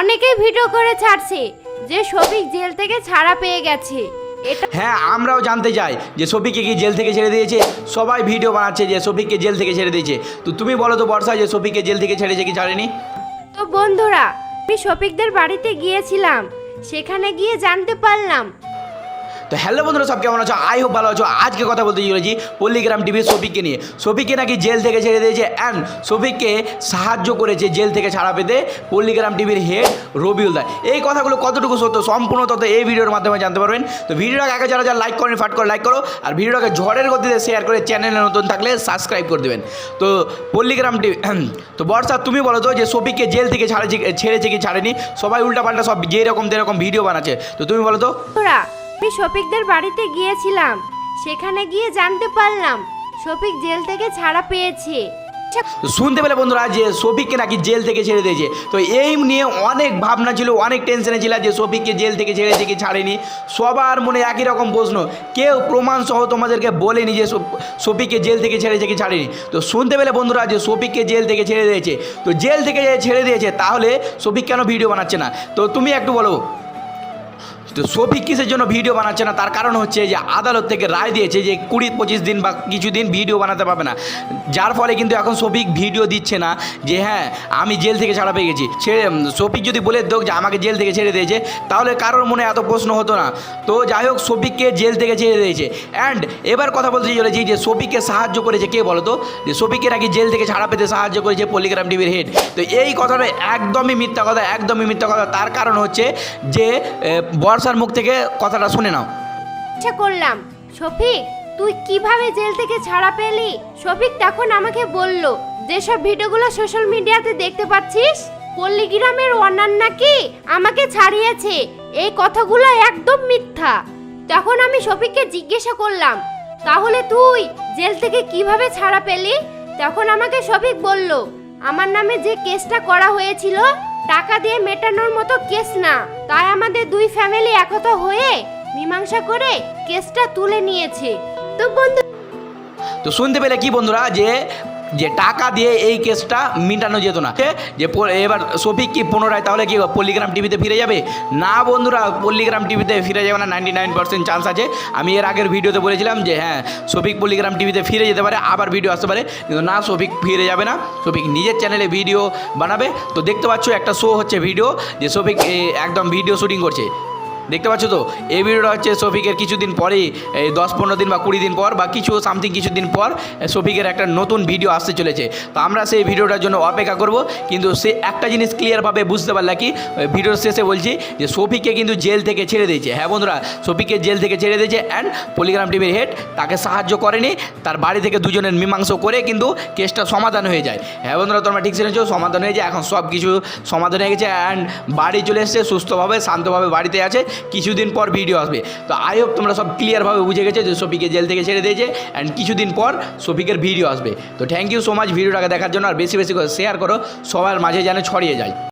অনেকেই ভিডিও করে ছাড়ছে যে শফিক জেল থেকে ছাড়া পেয়ে গেছে। এটা হ্যাঁ আমরাও জানতে চাই যে সফিককে কি জেল থেকে ছেড়ে দিয়েছে। সবাই ভিডিও বানাচ্ছে যে সফিককে জেল থেকে ছেড়ে দিয়েছে। তো তুমি বলো তো বর্ষা যে সফিককে জেল থেকে ছেড়েছে কি ছাড়েনি? তো বন্ধুরা আমি শফিকদের বাড়িতে গিয়েছিলাম। সেখানে গিয়ে জানতে পারলাম তো হ্যালো বন্ধুরা, সব কেমন আছো? আই হোপ ভালো আছো। আজকে কথা বলতে চলেছি পল্লিগ্রাম টিভির সফিককে নিয়ে। সফিককে নাকি জেল থেকে ছেড়ে দিয়েছে। অ্যান্ড সফিককে সাহায্য করেছে জেল থেকে ছাড়া পেতে পল্লিগ্রাম টিভির হেড রবিউল দা এই কথাগুলো কতটুকু সত্য সম্পূর্ণ তত এই ভিডিওর মাধ্যমে জানতে পারবেন। তো ভিডিওটাকে আগে যারা যারা লাইক করেন, ফাট করে লাইক করো। আর ভিডিওটাকে ঝড়ের গতিতে শেয়ার করে চ্যানেলে নতুন থাকলে সাবস্ক্রাইব করে দেবেন। তো পল্লিগ্রাম টিভি তো বর্ষা, তুমি বলো তো যে সফিককে জেল থেকে ছাড়েছে ছেড়েছে কি, ছাড়েনি? সবাই উল্টাপাল্টা সব যেরকম যেরকম ভিডিও বানাচ্ছে। তো তুমি বলো তো। আমি শফিকদের বাড়িতে গিয়েছিলাম। সেখানে গিয়ে জানতে পারলাম, শফিক জেল থেকে ছাড়া পেয়েছে। শুনতে পেলে বন্ধুরা যে শফিককে নাকি জেল থেকে ছেড়ে দিয়েছে। তো এই নিয়ে অনেক ভাবনা ছিল, অনেক টেনশনে ছিল যে শফিককে জেল থেকে ছেড়েছে কি ছাড়েনি। সবার মনে একই রকম প্রশ্ন, কেউ প্রমাণ সহ তোমাদেরকে বলেনি যে শফিককে জেল থেকে ছেড়েছে কি ছাড়েনি। তো শুনতে পেলে বন্ধুরা যে শফিককে জেল থেকে ছেড়ে দিয়েছে। তো জেল থেকে ছেড়ে দিয়েছে, তাহলে শফিক কেন ভিডিও বানাচ্ছে না? তো তুমি একটু বলো তো সফিক কিসের জন্য ভিডিও বানাচ্ছে না? তার কারণ হচ্ছে যে আদালত থেকে রায় দিয়েছে যে কুড়ি পঁচিশ দিন বা কিছুদিন ভিডিও বানাতে পারবে না। যার ফলে কিন্তু এখন সফিক ভিডিও দিচ্ছে না যে হ্যাঁ আমি জেল থেকে ছাড়া পেয়ে গেছি। সে সফিক যদি বলে দোক যে আমাকে জেল থেকে ছেড়ে দিয়েছে তাহলে কারোর মনে এত প্রশ্ন হতো না। তো যাই হোক সফিককে জেল থেকে ছেড়ে দিয়েছে। অ্যান্ড এবার কথা বলতে চলেছি যে সফিককে সাহায্য করেছে কে বলো তো যে সফিককে নাকি জেল থেকে ছাড়া পেতে সাহায্য করেছে পল্লিগ্রাম টিভির হেড তো এই কথাটা একদমই মিথ্যা কথা একদমই মিথ্যা কথা। তার কারণ হচ্ছে যে এ, বর্ষার মুখ থেকে কথাটা শুনে নাও। ইচ্ছা করলাম। শফিক, তুই কীভাবে জেল থেকে ছাড়া পেলি? শফিক তখন আমাকে বলল, যেসব ভিডিওগুলো সোশ্যাল মিডিয়াতে দেখতে পাচ্ছিস, পল্লীগ্রামের ওয়ানার নাকি আমাকে ছাড়িয়েছে? এই কথাগুলো একদম মিথ্যা। তখন আমি শফিককে জিজ্ঞাসা করলাম, তাহলে তুই জেল থেকে কীভাবে ছাড়া পেলি? তখন আমাকে শফিক বলল, আমার নামে যে কেসটা করা হয়েছিল টাকা দিয়ে মেটানোর মতো কেস না। তাই আমাদের দুই ফ্যামিলি একত হয়ে মীমাংসা করে কেসটা তুলে নিয়েছে। তো বন্ধু তো শুনতে পেলে কি বন্ধুরা, যে যে টাকা দিয়ে এই কেসটা মিটানো যেত না। যে এবার সফিক কি পুনরায় তাহলে কি পল্লিগ্রাম টিভিতে ফিরে যাবে? না বন্ধুরা, পল্লিগ্রাম টিভিতে ফিরে যাবে না নাইনটি নাইন পার্সেন্ট চান্স আছে। আমি এর আগের ভিডিওতে বলেছিলাম যে হ্যাঁ সফিক পল্লিগ্রাম টিভিতে ফিরে যেতে পারে, আবার ভিডিও আসতে পারে। কিন্তু না, সফিক ফিরে যাবে না। সফিক নিজের চ্যানেলে ভিডিও বানাবে। তো দেখতে পাচ্ছ একটা শো হচ্ছে ভিডিও যে সফিক একদম ভিডিও শুটিং করছে। দেখতে পাচ্ছ তো? এই ভিডিওটা হচ্ছে শফিকের কিছুদিন পরেই, এই দশ পনেরো দিন বা কুড়ি দিন পর বা কিছু সামথিং কিছুদিন পর শফিকের একটা নতুন ভিডিও আসতে চলেছে। তো আমরা সেই ভিডিওটার জন্য অপেক্ষা করব, কিন্তু সে একটা জিনিস ক্লিয়ারভাবে বুঝতে পারলা কি? ভিডিওর শেষে বলছি যে শফিককে কিন্তু জেল থেকে ছেড়ে দিয়েছে। হ্যাঁ বন্ধুরা, শফিককে জেল থেকে ছেড়ে দিয়েছে অ্যান্ড পলিগ্রাম টিভির হেড তাকে সাহায্য করেনি। তার বাড়ি থেকে দুজনের মীমাংস করে কিন্তু কেসটা সমাধান হয়ে যায়। হ্যাঁ বন্ধুরা, তোমরা ঠিক শুনেছো, সমাধান হয়ে যায়। এখন সব কিছু সমাধান হয়ে গেছে অ্যান্ড বাড়ি চলে এসেছে, সুস্থভাবে, শান্তভাবে বাড়িতে আছে। কিছুদিন পর ভিডিও আসবে। তো আই হোপ তোমরা সব ক্লিয়ারভাবে বুঝে গেছে যে সফিকে জেল থেকে ছেড়ে দিয়েছে অ্যান্ড কিছুদিন পর সফিকের ভিডিও আসবে। তো থ্যাংক ইউ সো মাচ ভিডিওটাকে দেখার জন্য আর বেশি বেশি করে শেয়ার করো, সবার মাঝে যেন ছড়িয়ে যায়।